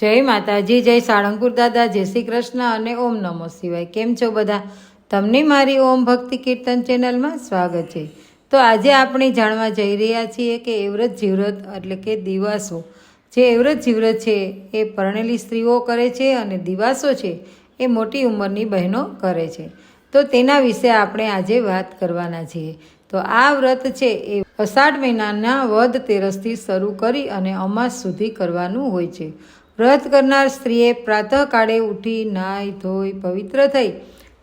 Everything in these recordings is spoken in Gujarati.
જય માતાજી, જય સાળંગપુર દાદા, જય શ્રી કૃષ્ણ અને ઓમ નમો શિવાય. કેમ છો બધા? તમને મારી ઓમ ભક્તિ કીર્તન ચેનલમાં સ્વાગત છે. તો આજે આપણે જાણવા જઈ રહ્યા છીએ કે એવ્રત જીવ્રત એટલે કે દિવાસો. જે એવ્રત જીવ્રત છે, એ પરણેલી સ્ત્રીઓ કરે છે અને દિવાસો છે, એ મોટી ઉંમરની બહેનો કરે છે. તો તેના વિશે આપણે આજે વાત કરવાના છીએ. તો આ વ્રત છે, એ અષાઢ મહિનાના વધ તેરસથી શરૂ કરી અને અમાસ સુધી કરવાનું હોય છે. વ્રત કરનાર સ્ત્રીએ પ્રાતઃકાળે ઉઠી નાહી ધોઈ પવિત્ર થઈ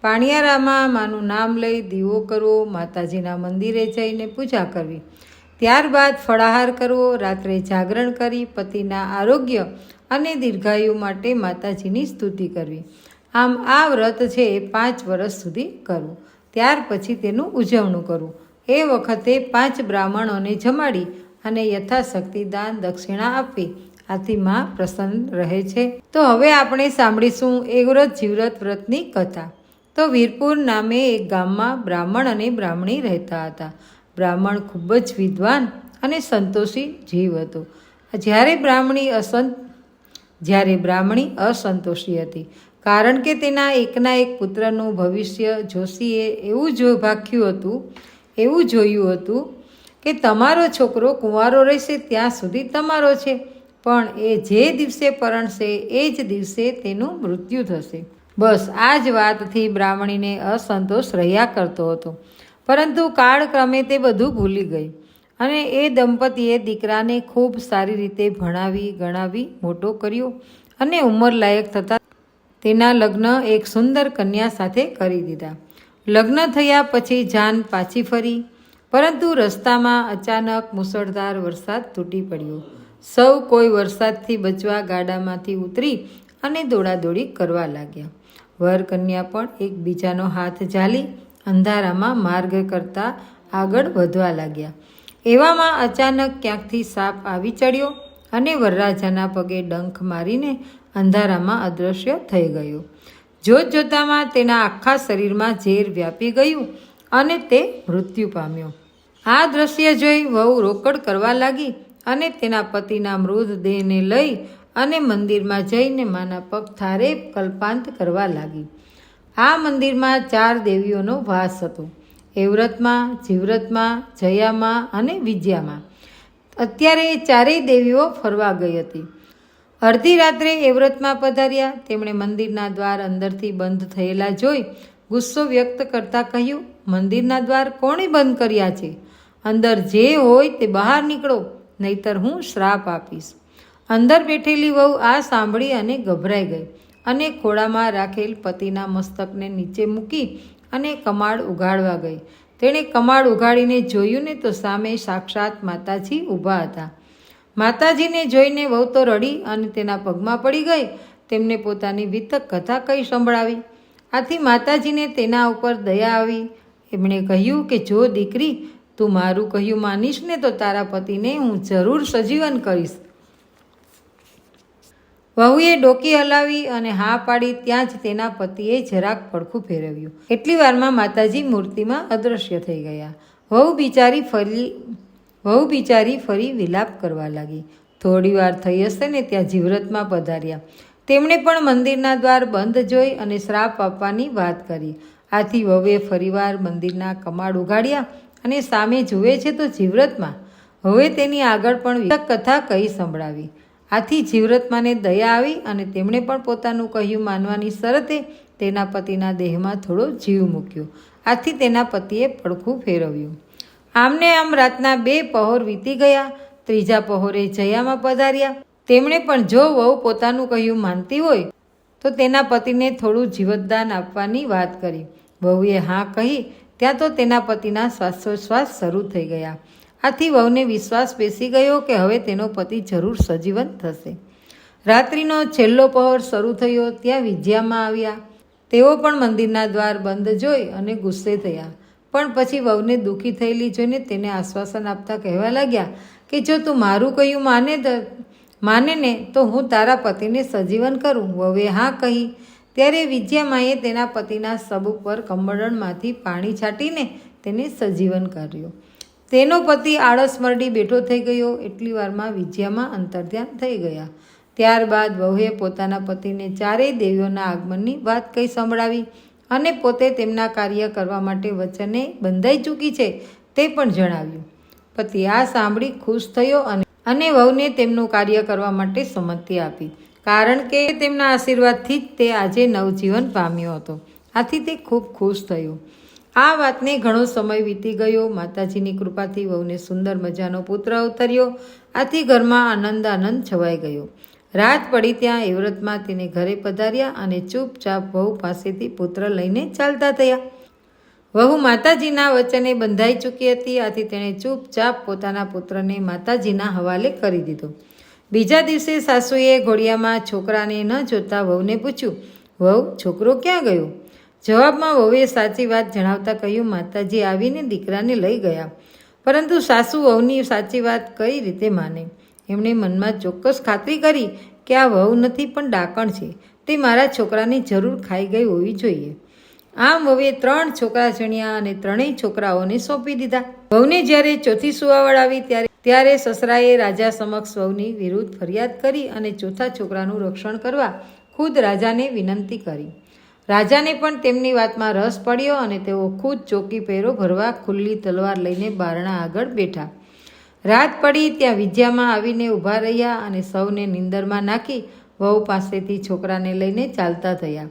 પાણિયારામાં માનું નામ લઈ દીવો કરવો, માતાજીના મંદિરે જઈને પૂજા કરવી. ત્યારબાદ ફળાહાર કરવો, રાત્રે જાગરણ કરી પતિના આરોગ્ય અને દીર્ઘાયુ માટે માતાજીની સ્તુતિ કરવી. આમ આ વ્રત છે એ પાંચ વર્ષ સુધી કરવું. ત્યાર પછી તેનું ઉજવણું કરવું. એ વખતે પાંચ બ્રાહ્મણોને જમાડી અને યથાશક્તિ દાન દક્ષિણા આપવી. આથી માં પ્રસન્ન રહે છે. તો હવે આપણે સાંભળીશું એ વ્રત જીવ્રત વ્રતની કથા. તો વીરપુર નામે એક ગામમાં બ્રાહ્મણ અને બ્રાહ્મણી રહેતા હતા. બ્રાહ્મણ ખૂબ જ વિદ્વાન અને સંતોષી જીવ હતો. જ્યારે બ્રાહ્મણી અસંત જ્યારે બ્રાહ્મણી અસંતોષી હતી. કારણ કે તેના એકના એક પુત્રનું ભવિષ્ય જોશીએ એવું જો ભાખ્યું હતું, એવું જોયું હતું કે તમારો છોકરો કુંવારો રહેશે ત્યાં સુધી તમારો છે. પણ એ જે દિવસે પરણશે, એ જ દિવસે તેનું મૃત્યુ થશે. બસ, આ જ વાતથી બ્રાહ્મણીને અસંતોષ રહ્યા કરતો હતો. પરંતુ કાળક્રમે તે બધું ભૂલી ગઈ અને એ દંપતીએ દીકરાને ખૂબ સારી રીતે ભણાવી, ગણાવી, મોટો કર્યો અને ઉંમરલાયક થતાં તેના લગ્ન એક સુંદર કન્યા સાથે કરી દીધા. લગ્ન થયા પછી જાન પાછી ફરી, પરંતુ રસ્તામાં અચાનક મુસળધાર વરસાદ તૂટી પડ્યો. સૌ કોઈ વરસાદથી બચવા ગાડામાંથી ઉતરી અને દોડાદોડી કરવા લાગ્યા. વર કન્યા પણ એકબીજાનો હાથ ઝાલી અંધારામાં માર્ગ કરતા આગળ વધવા લાગ્યા. એવામાં અચાનક ક્યાંકથી સાપ આવી ચડ્યો અને વરરાજાના પગે ડંખ મારીને અંધારામાં અદૃશ્ય થઈ ગયો. જોત જોતામાં તેના આખા શરીરમાં ઝેર વ્યાપી ગયું અને તે મૃત્યુ પામ્યો. આ દ્રશ્ય જોઈ વહુ રોકડ કરવા લાગી અને તેના પતિના મૃતદેહને લઈ અને મંદિરમાં જઈને માના પગ થારે કલ્પાંત કરવા લાગી. આ મંદિરમાં ચાર દેવીઓનો વાસ હતો. એવ્રતમાં જીવ્રતમાં જયામાં અને વિજયામાં. અત્યારે એ ચારેય દેવીઓ ફરવા ગઈ હતી. અડધી રાત્રે એવ્રતમાં પધાર્યા. તેમણે મંદિરના દ્વાર અંદરથી બંધ થયેલા જોઈ ગુસ્સો વ્યક્ત કરતા કહ્યું, મંદિરના દ્વાર કોણે બંધ કર્યા છે? અંદર જે હોય તે બહાર નીકળો. નહીતર હું શ્રાપ આપીશ. અંદર બેઠેલી વહુ આ સાંભળી અને ગભરાઈ ગઈ અને ખોળામાં રાખેલ પતિના મસ્તકને નીચે મૂકી અને કમાડ ઉગાડવા ગઈ. તેણે કમાડ ઉગાડીને જોયું ને તો સામે સાક્ષાત માતાજી ઊભા હતા. માતાજીને જોઈને વહુ તો રડી અને તેના પગમાં પડી ગઈ. તેમને પોતાની વિતક કથા કઈ સંભળાવી? આથી માતાજીને તેના ઉપર દયા આવી. એમણે કહ્યું કે જો દીકરી તું મારું કહ્યું માનીશ ને તો તારા પતિને હું જરૂર સજીવન કરીશ. વહુએ ડોકી હલાવી અને હા પાડી ત્યાં જ તેના પતિએ જરાક પડખું ફેરવ્યું. એટલી વારમાં માતાજી મૂર્તિમાં અદૃશ્ય થઈ ગયા. વહુ બિચારી ફરી, વહુ બિચારી ફરી વિલાપ કરવા લાગી. થોડી વાર થઈ હશે ને ત્યાં જીવ્રતમાં પધાર્યા. તેમણે પણ મંદિરના દ્વાર બંધ જોઈ અને શ્રાપ આપવાની વાત કરી. આથી વહુએ ફરીવાર મંદિરના કમાડ ઉગાડ્યા અને સામે જુએ છે તો જીવ્રતમાં. હવે તેની આગળ પણ કથા કહી સંભળાવી. આથી જીવ્રતમાને દયા આવી અને તેમણે પણ પોતાનું કહ્યું માનવાની શરતે તેના પતિના દેહમાં થોડો જીવ મૂક્યો. આથી તેના પતિએ પડખું ફેરવ્યું. આમને આમ રાતના બે પહોર વીતી ગયા, ત્રીજા પહોરે જયામાં પધાર્યા. તેમણે પણ જો વહુ પોતાનું કહ્યું માનતી હોય, તો તેના પતિને થોડું જીવતદાન આપવાની વાત કરી. વહુએ હા કહી ત્યાં તો તેના પતિના શ્વાસોશ્વાસ શરૂ થઈ ગયા. આથી વહુને વિશ્વાસ બેસી ગયો કે હવે તેનો પતિ જરૂર સજીવન થશે. રાત્રિનો છેલ્લો પહોર શરૂ થયો, ત્યાં વિજયામાં આવ્યા. તેઓ પણ મંદિરના દ્વાર બંધ જોઈ અને ગુસ્સે થયા. પણ પછી વહુને દુઃખી થયેલી જોઈને તેને આશ્વાસન આપતા કહેવા લાગ્યા કે જો તું મારું કહ્યું માને માને ને તો હું તારા પતિને સજીવન કરું. વહુએ હા કહી ત્યારે વિજયામાએ તેના પતિના સબ ઉપર કમળણમાંથી પાણી છાંટીને તેને સજીવન કર્યો. તેનો પતિ આળસ મરડી બેઠો થઈ ગયો. એટલી વારમાં વિજયામાં અંતર્ધ્યાન થઈ ગયા. ત્યારબાદ વહુએ પોતાના પતિને ચારેય દેવીઓના આગમનની વાત કહી સંભળાવી અને પોતે તેમના કાર્ય કરવા માટે વચને બંધાઈ ચૂકી છે તે પણ જણાવ્યું. પતિ આ સાંભળી ખુશ થયો અને અને વહુને તેમનું કાર્ય કરવા માટે સંમતિ આપી. કારણ કે તેમના આશીર્વાદથી જ તે આજે નવજીવન પામ્યો હતો. આથી તે ખૂબ ખુશ થયો. આ વાતને ઘણો સમય વીતી ગયો. માતાજીની કૃપાથી વહુને સુંદર મજાનો પુત્ર અવતર્યો. આથી ઘરમાં આનંદ આનંદ છવાઈ ગયો. રાત પડી ત્યાં એવ્રતમાં તેને ઘરે પધાર્યા અને ચૂપચાપ વહુ પાસેથી પુત્ર લઈને ચાલતા થયા. વહુ માતાજીના વચને બંધાઈ ચૂકી હતી. આથી તેણે ચૂપચાપ પોતાના પુત્રને માતાજીના હવાલે કરી દીધો. બીજા દિવસે સાસુએ ઘોડિયામાં છોકરાને ન જોતા વહુને પૂછ્યું, વહુ, છોકરો ક્યાં ગયો? જવાબમાં વહુએ સાચી વાત જણાવતા કહ્યું, માતાજી આવીને દીકરાને લઈ ગયા. પરંતુ સાસુ વહુની સાચી વાત કઈ રીતે માને? એમણે મનમાં ચોક્કસ ખાતરી કરી કે આ વહુ નથી, પણ ડાકણ છે. તે મારા છોકરાની જરૂર ખાઈ ગઈ હોવી જોઈએ. આમ વહુએ ત્રણ છોકરા જણ્યા અને ત્રણેય છોકરાઓને સોંપી દીધા. વહુને જ્યારે ચોથી સુવાવડ આવી, ત્યારે ત્યારે સસરાએ રાજા સમક્ષ સૌની વિરુદ્ધ ફરિયાદ કરી અને ચોથા છોકરાનું રક્ષણ કરવા ખુદ રાજાને વિનંતી કરી. રાજાને પણ તેમની વાતમાં રસ પડ્યો અને તેઓ ખુદ ચોકી પહેરો ભરવા ખુલ્લી તલવાર લઈને બારણા આગળ બેઠા. રાત પડી ત્યાં વિદ્યામાં આવીને ઊભા રહ્યા અને સૌને નિંદરમાં નાખી વહુ પાસેથી છોકરાને લઈને ચાલતા થયા.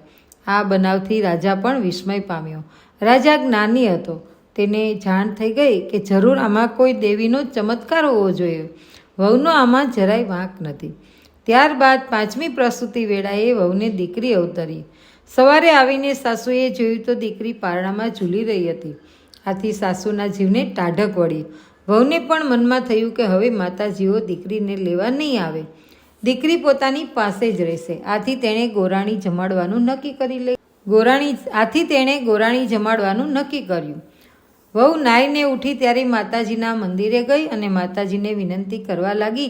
આ બનાવથી રાજા પણ વિસ્મય પામ્યો. રાજા જ્ઞાની હતો. તેને જાણ થઈ ગઈ કે જરૂર આમાં કોઈ દેવીનો ચમત્કાર હોવો જોઈએ. વહુનો આમાં જરાય વાંક નથી. ત્યારબાદ પાંચમી પ્રસૂતિ વેળાએ વહુને દીકરી અવતરી. સવારે આવીને સાસુએ જોયું તો દીકરી પારણામાં ઝૂલી રહી હતી. આથી સાસુના જીવને ટાઢક વળી. વહુને પણ મનમાં થયું કે હવે માતાજીઓ દીકરીને લેવા નહીં આવે. દીકરી પોતાની પાસે જ રહેશે. આથી તેણે ગોરાણી જમાડવાનું નક્કી કરી લઈ ગોરાણી આથી તેણે ગોરાણી જમાડવાનું નક્કી કર્યું. વહુ નાઈને ઉઠી ત્યારે માતાજીના મંદિરે ગઈ અને માતાજીને વિનંતી કરવા લાગી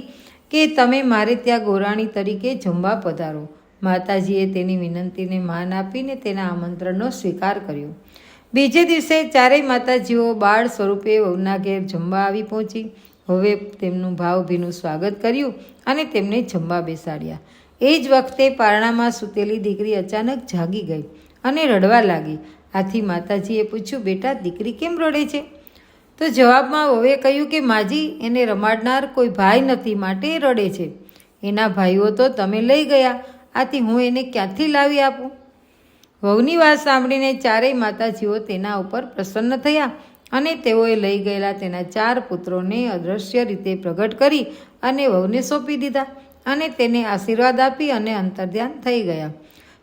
કે તમે મારે ત્યાં ગોરાણી તરીકે જમવા પધારો. માતાજીએ તેની વિનંતીને માન આપીને તેના આમંત્રણનો સ્વીકાર કર્યો. બીજે દિવસે ચારેય માતાજીઓ બાળ સ્વરૂપે વહુના ઘેર જમવા આવી પહોંચી. હવે તેમનું ભાવભીનું સ્વાગત કર્યું અને તેમને જમવા બેસાડ્યા. એ જ વખતે પારણામાં સૂતેલી દીકરી અચાનક જાગી ગઈ અને રડવા લાગી. આથી માતાજીએ પૂછ્યું, બેટા, દીકરી કેમ રડે છે? તો જવાબમાં વહુએ કહ્યું કે, માજી, એને રમાડનાર કોઈ ભાઈ નથી માટે રડે છે. એના ભાઈઓ તો તમે લઈ ગયા. આથી હું એને ક્યાંથી લાવી આપું? વહુની વાત સાંભળીને ચારેય માતાજીઓ તેના ઉપર પ્રસન્ન થયા અને તેઓએ લઈ ગયેલા તેના ચાર પુત્રોને અદૃશ્ય રીતે પ્રગટ કરી અને વહુને સોંપી દીધા અને તેને આશીર્વાદ આપી અને અંતર્ધ્યાન થઈ ગયા.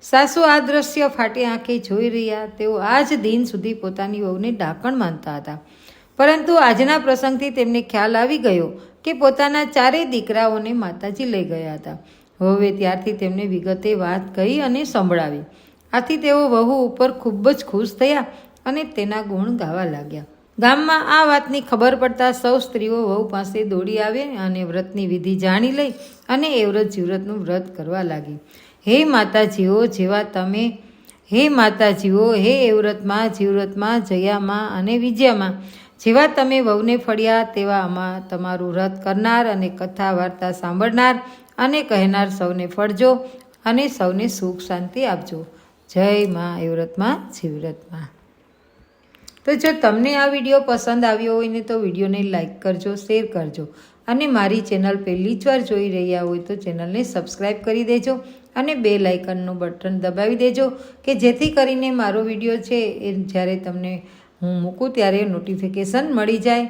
સાસુ આ દ્રશ્ય ફાટી આંખે જોઈ રહ્યા. તેઓ આ જ દિન સુધી પોતાની વહુને ડાકણ માનતા હતા. પરંતુ આજના પ્રસંગથી તેમને ખ્યાલ આવી ગયો કે પોતાના ચારેય દીકરાઓને માતાજી લઈ ગયા હતા. વહુએ ત્યારથી તેમને વિગતે વાત કહી અને સંભળાવી. આથી તેઓ વહુ ઉપર ખૂબ જ ખુશ થયા અને તેના ગુણ ગાવા લાગ્યા. ગામમાં આ વાતની ખબર પડતા સૌ સ્ત્રીઓ વહુ પાસે દોડી આવે અને વ્રતની વિધિ જાણી લઈ અને એ વ્રત જીવ્રતનું વ્રત કરવા લાગી. હે માતાજીઓ, જેવા તમે, હે માતાજીઓ, હે એવ્રતમાં વ્રતમાં જીવ્રતમાં જયામાં અને વિજયામાં, જેવા તમે વહુને ફળ્યા તેવા આમાં તમારું વ્રત કરનાર અને કથા વાર્તા સાંભળનાર અને કહેનાર સૌને ફળજો અને સૌને સુખ શાંતિ આપજો. જય મા એવ્રતમાં જીવરતમાં તો જો તમને આ વીડિયો પસંદ આવ્યો હોય ને તો વિડીયોને લાઈક કરજો, શેર કરજો અને મારી ચેનલ પહેલી જ વાર જોઈ રહ્યા હોય તો ચેનલને સબસ્ક્રાઈબ કરી દેજો અને બે લાઇકનનું બટન દબાવી દેજો કે જેથી કરીને મારો વીડિયો છે એ જ્યારે તમને હું મૂકું ત્યારે નોટિફિકેશન મળી જાય.